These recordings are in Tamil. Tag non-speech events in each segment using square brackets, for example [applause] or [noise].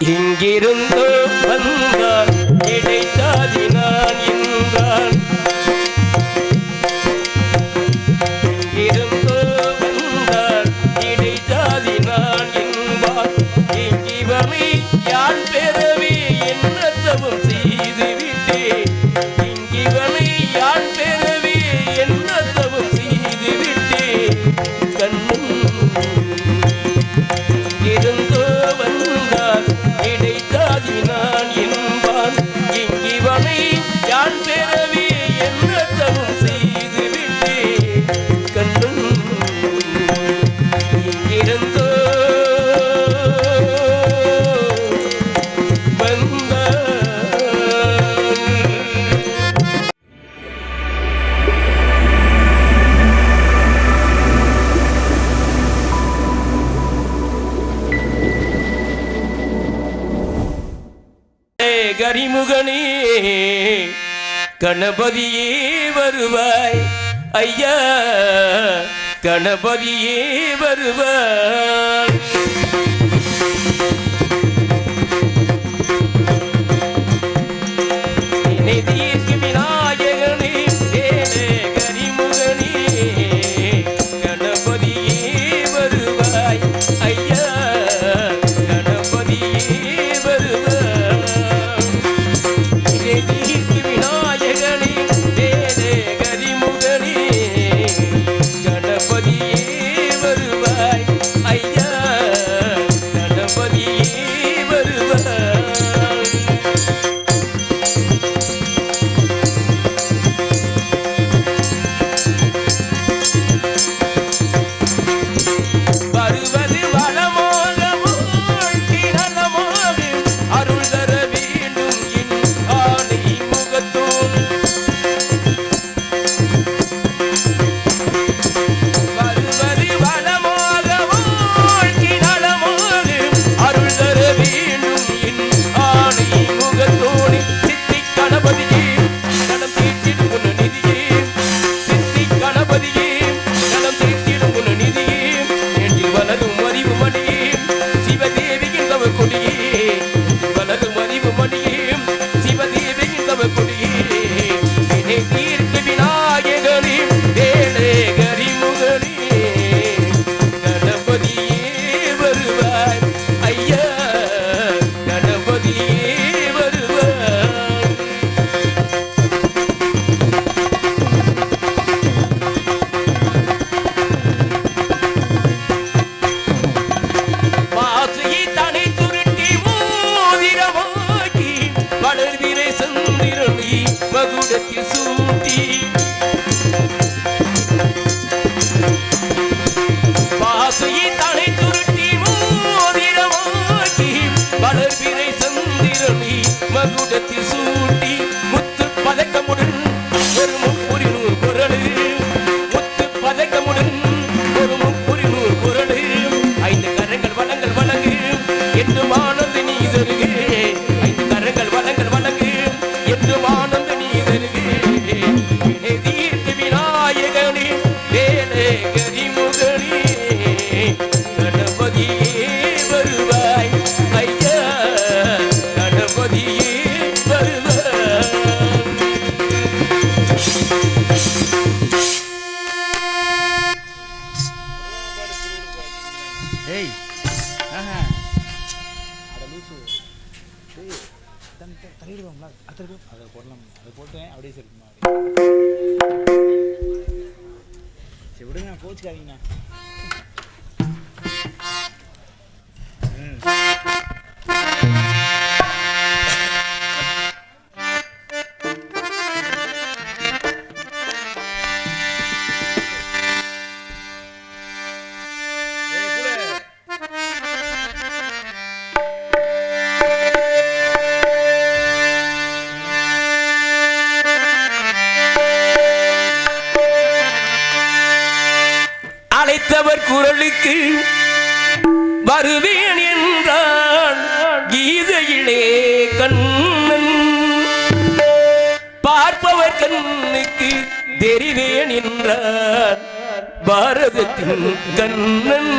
இங்கிருந்து வந்தால் கிடைத்தாதி கணபதியே வருவாய். ஐயா கணபதியே வருவாய். மலர் விரை சந்திரனி மகுடத்தில் தெரிவே நின்றார் பாரதத்தின் கண்ணன்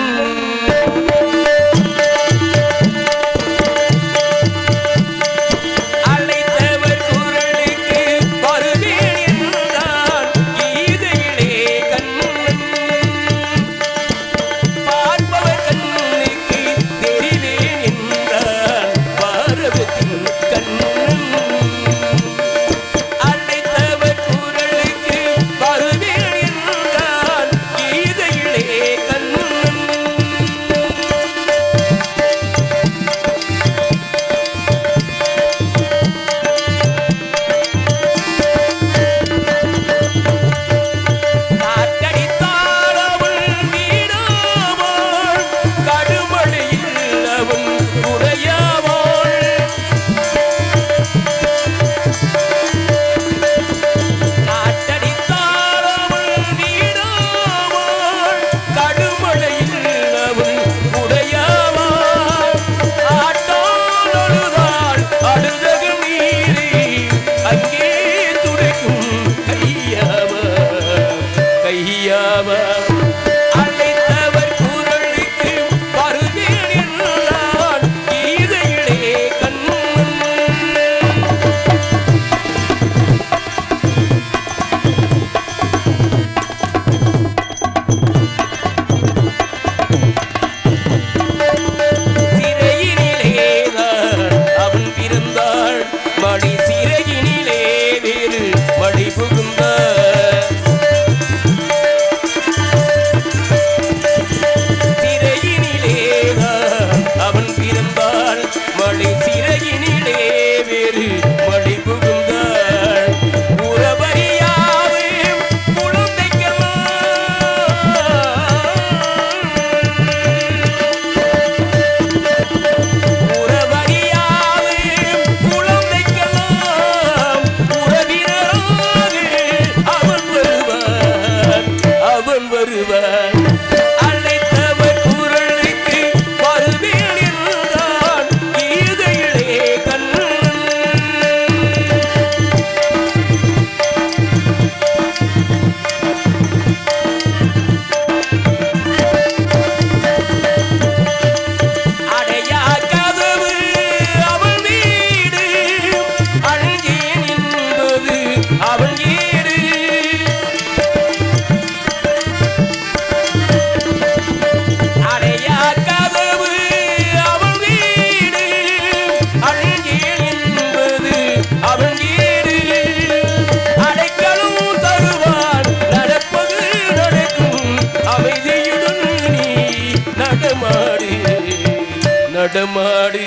দূরে কুল நடமாடு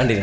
நன்றி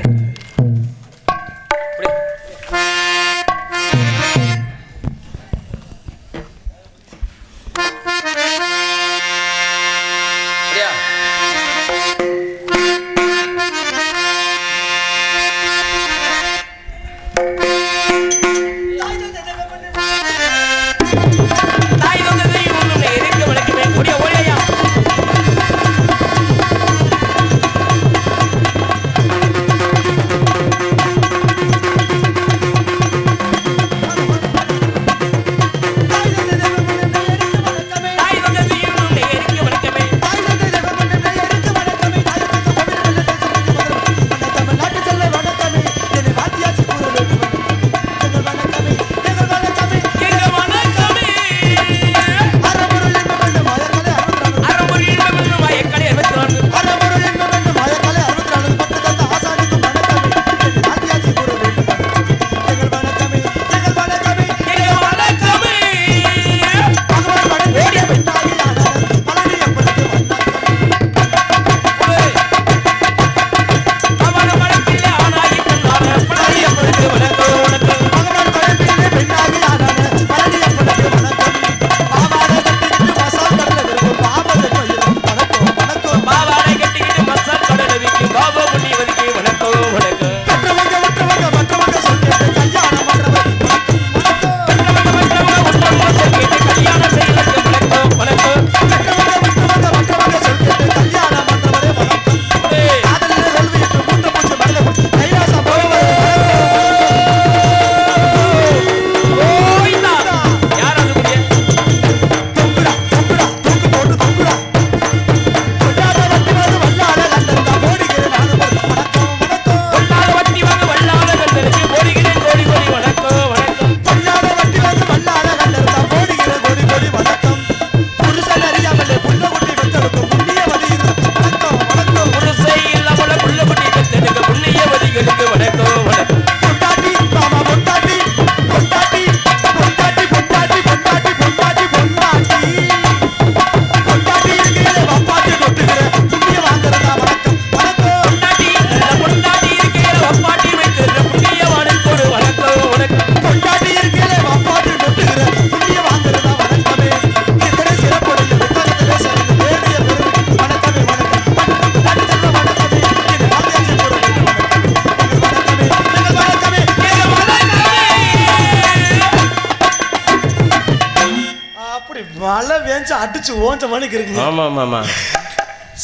அடிச்சு ஓஞ்ச மணிக்கு இருக்கு ஆமா ஆமா ஆமா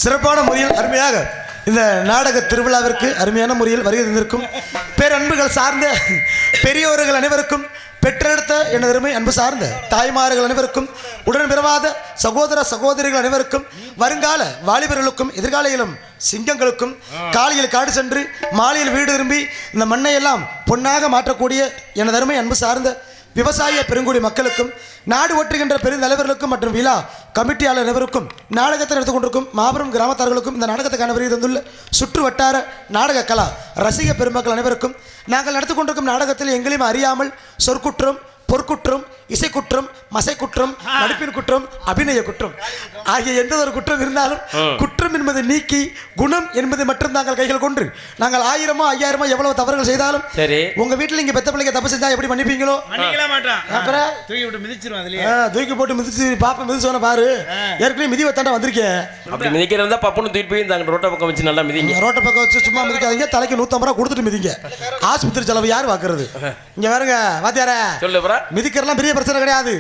சிறப்பான முறையில் அருமையாக இந்த நாடக திருவிழாவிற்கு அருமையான முறையில் வருகை தந்திருக்கும் பேரன்புகள் சார்ந்த பெரியோர்கள் அனைவருக்கும் பெற்றெடுத்த எனது அருமை அன்பு சார்ந்த தாய்மார்கள் அனைவருக்கும் உடன் பிறவாத சகோதர சகோதரிகள் அனைவருக்கும் வருங்கால வாலிபர்களுக்கும் எதிர்கால இளம் சிங்கங்களுக்கும் காலையில் காடு சென்று மாலையில் வீடு திரும்பி இந்த மண்ணை எல்லாம் பொன்னாக மாற்றக்கூடிய எனது அருமை அன்பு சார்ந்த விவசாய பெருங்குடி மக்களுக்கும் நாடு ஒற்றுகின்ற பெருந்தலைவர்களுக்கும் மற்றும் விழா கமிட்டியாளர் அனைவருக்கும் நாடகத்தை நடத்தி கொண்டிருக்கும் மாபெரும் கிராமத்தார்களுக்கும் இந்த நாடகத்துக்கான வருகை தந்துள்ள சுற்று வட்டார நாடக கலா ரசிக பெருமக்கள் அனைவருக்கும் நாங்கள் நடத்தி கொண்டிருக்கும் நாடகத்தில் எங்களையும் அறியாமல் சொற்குற்றம் பொற்குற்றம் இசைக்குற்றம் மசைக்குற்றம் நடிப்பின் குற்றம் அபிநய குற்றம் ஆகிய எந்த ஒரு குற்றம் இருந்தாலும் குற்றம் என்பதை நீக்கி குணம் என்பதை மட்டும் நாங்கள் கைகள் கொண்டு நாங்கள் ஆயிரமோ ஐயாயிரமோ எவ்வளவு தவறுகள் செய்தாலும் சரி. உங்க வீட்டுல இங்க பெத்த பிள்ளைங்க தப்பு செஞ்சா எப்படி மன்னிப்பீங்களோ? மாட்டான் அப்புறம்? தூக்கி விட்டு மிதிச்சிரும் அதுலயே. ஆ, தூக்கி போட்டு மிதிச்சு பாப்பா மிதிச்சோன பாரு. ஏற்கனவே மிதி வத்தாண்டா வந்திருக்கேன் அப்படி மிதிக்கிறதா பப்புன்னு தூக்கிட்டு போய் இந்த ரோட்டை பக்கம் வச்சு நல்லா மிதிங்க. ரோட்டை பக்கம் வச்சு சும்மா மிதிக்காதீங்க. தலைக்கு நூத்தம்பது ரூபா கொடுத்துட்டு மிதிங்க. ஆஸ்பத்திரி செலவு யார் வாக்குறது? இங்க பாருங்க வாத்தியார. சொல்லு மிதிக்கிறதுலாம் பெரிய பிரச்சனை கிடையாது.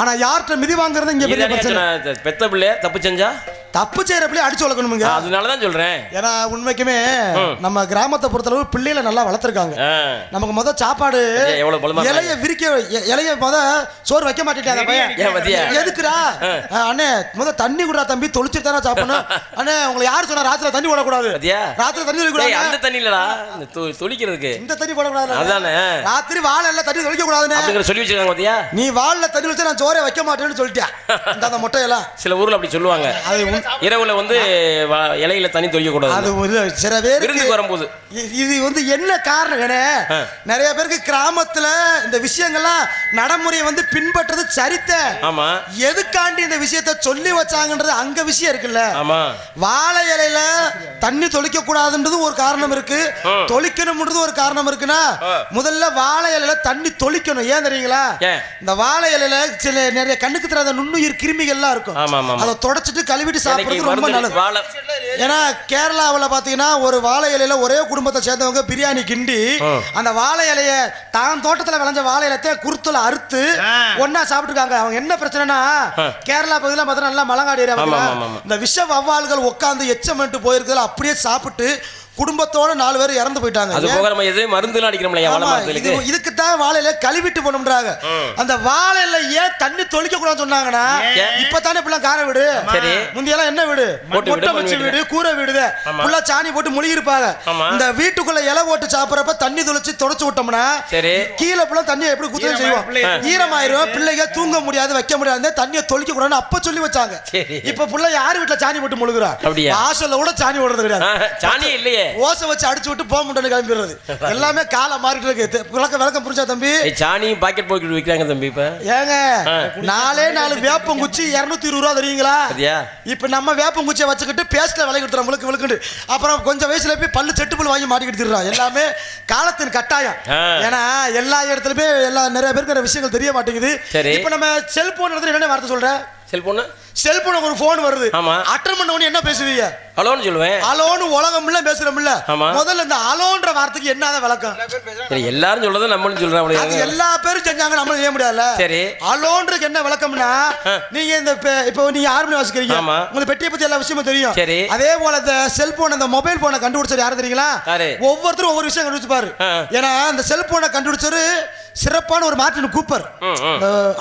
ஆனா யார்கிட்ட மிதி வாங்குறது இங்க பெரிய பிரச்சனை. பெத்த பிள்ளைய தப்பு செஞ்சா? தப்பு செய்யற பிள்ளைய அடிச்சு வளர்க்கணுமுங்க. அதனால தான் சொல்றேன். ஏன்னா உண்மைக்குமே நம்ம கிராமத்தை பொறுத்தளவு பிள்ளைகளை நல்லா வளர்த்துருக்காங்க. நமக்கு முத சாப்பாடு இலைய விரிக்க இலைய முத சோறு வைக்க மாட்டேன்? எதுக்குடா? அண்ணே முத தண்ணி குடுறா தம்பி தொளிச்சிட்டு தானே சாப்பிடணும். [laughs] அண்ணே உங்களை யார் சொன்னா ராத்திரி தண்ணி போடக்கூடாது? பாத்தியா? ராத்திரி தண்ணி டேய், தொளிக்கூடாது அந்த தண்ணி இல்லடா. தொளிக்கிறதுக்கு. இந்த தண்ணி போடக்கூடாது அதானே. ராத்திரி வாழை எல்லாம் தண்ணி தொளிக்க கூடாதுன்னு சொல்லி வச்சிருக்காங்க பாத்தியா நீ வாழல தண்ணி வச்சா நான் சோறே வைக்க மாட்டேன்னு சொல்லிட்டேன். அந்த முட்டையெல்லாம். சில ஊர்ல அப்படி சொல்லுவாங்க. அது இரவுல வந்து இலையில தண்ணி தொழிக்க அது கூடாது ஒரு சில பேருக்கு விருந்துக்கு வரும்போது இது வந்து என்ன காரணம். நிறைய பேருக்கு கிராமத்துல இந்த விஷயங்கள்லாம் நடைமுறையை வந்து பின்பற்றது சரித்த ஆமா எதுக்காண்டி இந்த விஷயத்த சொல்லி வச்சாங்கன்றது அங்க விஷயம் இருக்குல்ல ஆமா வாழை இலையில தண்ணி தொளிக்க கூடாதுன்றது ஒரு காரணம் இருக்கு. தொளிக்கணும்ன்றது ஒரு காரணம் இருக்குன்னா. முதல்ல வாழை இலையில தண்ணி தொளிக்கணும் ஏன் தெரியுங்களா? இந்த வாழை இலையில சில நிறைய கண்ணுக்கு தெரியாத நுண்ணுயிர் கிருமிகள்லாம் இருக்கும். அதை தொடச்சிட்டு கழுவிட்டு சாப்பிடுறது ரொம்ப நல்லது வாழை ஏன்னா கேரளாவில் பார்த்தீங்கன்னா ஒரு வாழை இலையில ஒரே குடும்பத்தை சேர்ந்தவங்க பிரியாணி கிண்டி. அந்த வாழை இலைய தான் தோட்டத்தில் விளைஞ்ச வாழை இலத்தை குருத்துல அறுத்து. ஒண்ணா சாப்பிட்டுருக்காங்க அவங்க என்ன பிரச்சனைனா கேரளா பகுதியில் பார்த்தீங்கன்னா நல்லா மலங்காடு ஏரியா. இந்த விஷ வவ்வால்கள் உட்காந்து எச்சமிட்டு போயிருக்கிறதுல அப்படியே சாப்பிட்டு குடும்பத்தோட நாலு பேர் இறந்து போயிட்டாங்க அது? போக நம்ம எது மருந்துலாம் அடிக்கிறோம்ல வாழை ஆமா, மரத்துக்கு இது- இதுக்குத்தான் வாழையில கழுவிட்டு போனோம்ன்றாங்க அந்த வாழையில ஏன் தண்ணி தொளிக்க கூடாதுன்னு சொன்னாங்கன்னா? இப்பதானே இப்பெல்லாம் கார வீடு சரி. முந்தியெல்லாம் என்ன வீடு மொட்டை வச்சு வீடு. கூரை வீடு. ஃபுல்லா சாணி போட்டு முழுகி இருப்பாங்க. இந்த வீட்டுக்குள்ள இலை போட்டு சாப்பிடறப்ப தண்ணி தொளிச்சு தொடச்சு விட்டோம்னா சரி. கீழே ஃபுல்லா தண்ணியை எப்படி குத்தம் செய்வோம் ஈரமாயிரும் பிள்ளைங்க தூங்க முடியாது வைக்க முடியாது தண்ணியை தொளிக்க கூடாதுன்னு அப்ப சொல்லி வச்சாங்க சரி. இப்ப புள்ள யார் வீட்டுல சாணி போட்டு முழுகுறா? வாசல்ல கூட சாணி ஓடுறது கிடையாது சாணி இல்லையே ஓசை வச்சு அடிச்சு விட்டு போக முடியாது கிளம்பிடுறது [laughs] எல்லாமே காலம் மாறிட்டு இருக்கு விளக்கம் விளக்கம் புரிஞ்சா தம்பி சாணி பாக்கெட் போட்டு விற்கிறாங்க தம்பி இப்ப ஏங்க. நாலே நாலு வேப்பங்குச்சி இருநூத்தி இருபது ரூபா தெரியுங்களா? இப்ப நம்ம வேப்பங்குச்சியை வச்சுக்கிட்டு பேஸ்ட்ல விலை கொடுத்துறோம் விளக்கு விளக்குண்டு அப்புறம் கொஞ்சம் வயசுல போய் பல்லு செட்டு பல் வாங்கி மாட்டிக்கிட்டு திரிறோம். எல்லாமே காலத்தின் கட்டாயம். ஏன்னா எல்லா இடத்துலயுமே எல்லா நிறைய பேருக்கு நிறைய விஷயங்கள் தெரிய மாட்டேங்குது. இப்ப நம்ம செல்போன் இடத்துல என்ன வார்த்தை சொல்ற செல்போனு செல்போன் ஒரு போன் வருது ஆமா. அட்டன் பண்ண உடனே என்ன பேசுவீங்க ஹலோன்னு சொல்லுவேன் அலோன்னு உலகம்ல பேசுறோம்ல. முதல்ல இந்த அலோன்ற வார்த்தைக்கு என்னதான் விளக்கம் எல்லாரும் சொல்றதை நம்மளும் சொல்றோம் அது எல்லா பேரும் செஞ்சாங்க நம்மளும் செய்ய முடியாதுல்ல சரி. அலோன்றதுக்கு என்ன விளக்கம்னா. நீங்க இந்த இப்போ நீங்க ஆர்மி வாசிக்கிறீங்க ஆமா. உங்களுக்கு பெட்டியை பத்தி எல்லா விஷயமும் தெரியும் சரி. அதே போல இந்த செல்போன் இந்த மொபைல் போனை கண்டுபிடிச்சது யாரு தெரியுங்களா? ஒவ்வொருத்தரும் ஒவ்வொரு விஷயம் கண்டுபிடிச்சுப்பாரு ஆ. ஏன்னா அந்த செல்போனை கண்டுபிடிச்சவரு சிறப்பான ஒரு மார்ட்டின் கூப்பர்.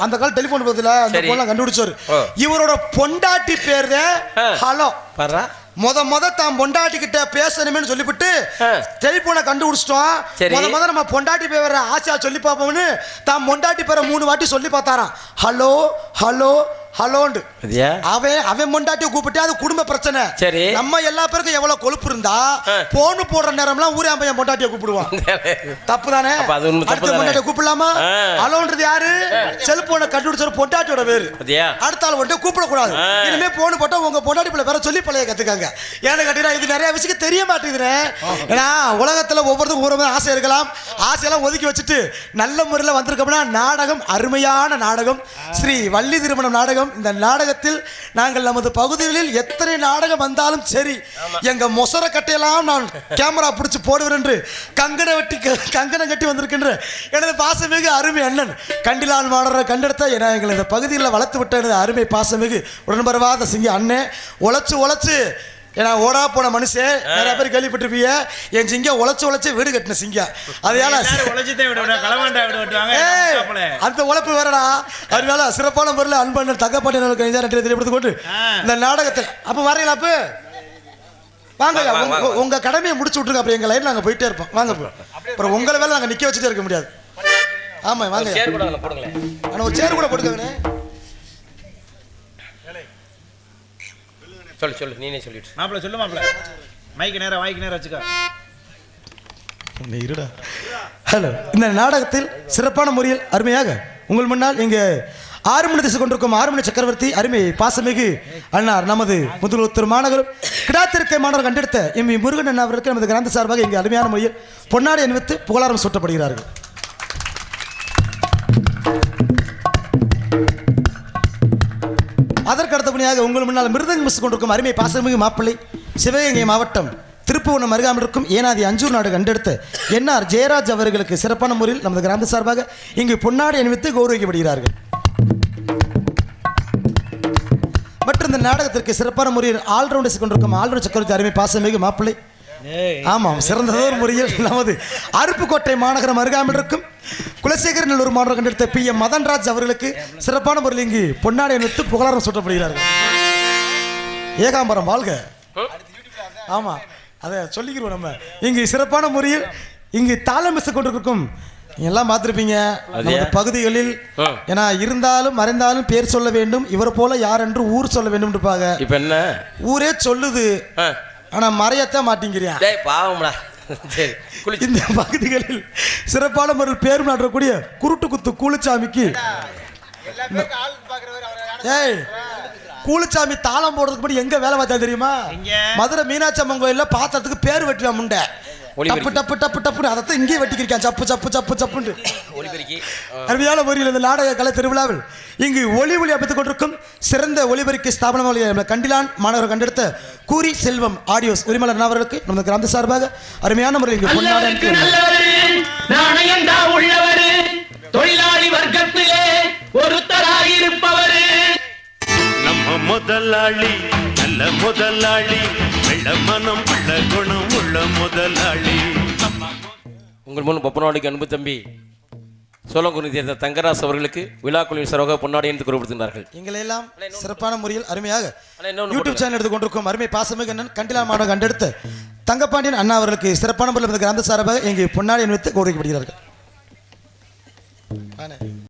அந்த- கால டெலிபோன் பத்தில அந்த. போன்லாம் கண்டுபிடிச்சாரு. இவரோட பொண்டாட்டி பேர். ஹலோ பாரா முத முத தான் பொண்டாட்டி கிட்ட பேசணுமேனு சொல்லிவிட்டு. டெலிபோனை கண்டுபிடிச்சிட்டோம். முத முத நம்ம பொண்டாட்டி பேரை ஆசையா சொல்லி பார்ப்போம்னு தான் பொண்டாட்டி பேரை மூணு வாட்டி சொல்லி பார்த்தாராம் ஹலோ ஹலோ ஹலோண்டு. அவன் அவன் பொண்டாட்டியை கூப்பிட்டு அது குடும்ப பிரச்சனை. சரி. நம்ம எல்லா பேருக்கும் எவ்வளவு கொழுப்பு இருந்தா. போன் போடுற நேரம்லாம் ஊரே பையன் பொண்டாட்டியை கூப்பிடுவான். [laughs] தப்பு தானே? அடுத்த தானே? பொண்டாட்டியை கூப்பிடலாமா. ஹலோன்றது யாரு? செல்போனை கண்டுபிடிச்ச பொண்டாட்டியோட பேரு. அடுத்த ஆள் வந்துட்டு கூப்பிடக்கூடாது. இனிமே போன் போட்டா உங்க பொண்டாட்டி பிள்ளை பேர சொல்லி பழைய கத்துக்காங்க. ஏன்னு கேட்டீங்கன்னா இது நிறைய விஷயம் தெரிய மாட்டேங்குதுண்ணே ஏன்னா உலகத்துல ஒவ்வொருத்தருக்கும் ஒரு மாதிரி ஆசை இருக்கலாம். ஆசையெல்லாம் ஒதுக்கி வச்சுட்டு நல்ல முறையில் வந்திருக்கோம்னா நாடகம் அருமையான நாடகம். ஸ்ரீ வள்ளி திருமணம் நாடகம். நாடகம் இந்த நாடகத்தில் நாங்கள் நமது பகுதிகளில் எத்தனை நாடகம் வந்தாலும் சரி எங்க மொசர கட்டையெல்லாம் நான் கேமரா பிடிச்சி போடுவேன் என்று கங்கண வெட்டி கங்கணம் கட்டி வந்திருக்கின்ற எனது பாசமிகு அருமை அண்ணன் கண்டிலான் மாணவரை கண்டெடுத்த என எங்களை இந்த பகுதியில் வளர்த்து விட்ட எனது அருமை பாசமிகு உடன்பரவாத சிங்க அண்ணே உழைச்சு உழைச்சு ஏன்னா ஓடா போன மனுஷன் நிறைய பேர் கேள்விப்பட்டிருப்பீங்க. என் சிங்கம் உழைச்சு உழைச்சு வீடு கட்டின சிங்கம். அதையால. அந்த உழைப்பு வேறடா. அதனால சிறப்பான முறையில் அன்பண்ணன் தெரியப்படுத்திக் கொண்டு ஆ. இந்த நாடகத்தில் அப்ப வரீங்களா அப்ப. வாங்க உங்க- கடமையை முடிச்சு விட்டுருங்க. அப்புறம் எங்க லைன் நாங்க போயிட்டே இருப்போம். வாங்க. அப்புறம். உங்களை வேலை நாங்க நிக்க வச்சுட்டே இருக்க முடியாது. ஆமா வாங்க. சேர் கூட அதில் போடுங்களேன். ஆனா ஒரு சேர் கூட போட்டுக்கோங்கண்ணே. சொல்லு சொல்லு நீனே சொல்லிட்டு மாப்பிள சொல்லு மாப்பிள மைக்கு நேரா வாய்க்கு நேரா வச்சுக்க. உன்னை இருடா. ஹலோ இந்த நாடகத்தில் சிறப்பான முறையில் அருமையாக உங்கள் முன்னால் இங்கு ஆறு மணி திசை கொண்டிருக்கும் ஆறு மணி சக்கரவர்த்தி அருமை பாசமிகு அண்ணார் நமது முதல்வர் மாநகரும் கிடாத்திருக்கை மாணவர் கண்டெடுத்த எம். முருகன் அண்ணா அவருக்கு நமது கிராந்த சார்பாக இங்கு அருமையான முறையில் பொன்னாடை அணிவித்து புகழாரம் சூட்டப்படுகிறார்கள். அடுத்தபடியாக உங்கள் முன்னால் மிருதங்க மிஸ் கொண்டிருக்கும் அருமை பாசமிகு மாப்பிள்ளை சிவகங்கை மாவட்டம் திருப்புவனம் அருகாமல் இருக்கும் ஏனாதி அஞ்சூர் நாடு கண்டெடுத்த என்ஆர் ஜெயராஜ் அவர்களுக்கு சிறப்பான முறையில் நமது கிராம சார்பாக இங்கு பொன்னாடை அணிவித்து கௌரவிக்கப்படுகிறார்கள். மற்றும் இந்த நாடகத்திற்கு சிறப்பான முறையில் ஆல்ரவுண்டர்ஸ் கொண்டிருக்கும் ஆல்ரவுண்ட் சக்கரவர்த்தி அருமை பாசமிகு மாப்பிள்ளை. ஆமாம் சிறந்ததொரு முறையில் நமது அருப்புக்கோட்டை மாநகரம் அருகாமல் இருக்கும். குலசேகர் நல்லூர் மாநகரம் கண்டெடுத்த பி எம் மதன்ராஜ் அவர்களுக்கு சிறப்பான முறையில் இங்கு பொன்னாடை அணிவித்து புகழாரம் சூட்டப்படுகிறார்கள். ஏகாம்பரம் வாழ்க. ஆமா அதை சொல்லிக்கிறோம் நம்ம. இங்கு சிறப்பான முறையில் இங்கு தாளம் மிஸ் கொண்டிருக்கும் எல்லாம் பார்த்துருப்பீங்க. நமது பகுதிகளில். ஏன்னா இருந்தாலும் மறைந்தாலும் பேர் சொல்ல வேண்டும். இவர் போல யார் என்று ஊர் சொல்ல வேண்டும் இருப்பாங்க இப்போ என்ன? ஊரே சொல்லுது. ஆ. ஆனா மறையத்தான் மாட்டேங்கிறியா? பாவம்டா. [laughs] இந்த பகுதிகளில் சிறப்பான முறையில் பேரும் நாட்டக்கூடிய குருட்டு குத்து கூலிச்சாமிக்கு ஏய் கூலிச்சாமி தாளம் போடுறதுக்கு முன்னாடி எங்க வேலை பார்த்தா தெரியுமா? மதுரை மீனாட்சி அம்மன் கோயில்ல பாத்திரத்துக்கு பேர் வெட்டுவான் முண்டை. டப்பு டப்பு டப்பு டப்புன்னு அதைத்தான் இங்கேயே வெட்டிக்கிருக்கான். சப்பு சப்பு சப்பு ஒளிபெருக்கி ஆ. அருமையான முறையில் இந்த நாடக கலை திருவிழாவில் இங்கு ஒளி ஒளி அமைத்துக் கொண்டிருக்கும் சிறந்த ஒளிபெருக்கி ஸ்தாபனமாக கண்டிலான் மாணவர் கண்டெடுத்த கூரி செல்வம் ஆடியோஸ் உரிமையாளர் அவர்களுக்கு நமது கிராம சார்பாக அருமையான முறையில் இங்கு தொழிலாளி வர்க்கத்திலே ஒருத்தராயிருப்பவரு நம்ம முதலாளி நல்ல முதலாளி வெள்ள மனம் உள்ள குணம் உள்ள முதலாளி. உங்கள் முன் பப்பனவாடிக்கு அன்பு தம்பி சோழங்குடி சேர்ந்த தங்கராஸ் அவர்களுக்கு விழாக்குழுவின் சார்பாக பொன்னாடி என்று குறிப்பிடுகின்றார்கள் எங்களை எல்லாம் சிறப்பான முறையில் அருமையாக யூடியூப் சேனல் எடுத்து கொண்டிருக்கும் அருமை பாசமிகண்ணன் கண்டிலா மாணவன் கண்டெடுத்த தங்கப்பாண்டியன் அண்ணா அவர்களுக்கு சிறப்பான முறையில் கிராந்த சார்பாக இங்கு பொன்னாடி அணிவித்து கௌரவிக்கப்படுகிறார்கள். வாணே.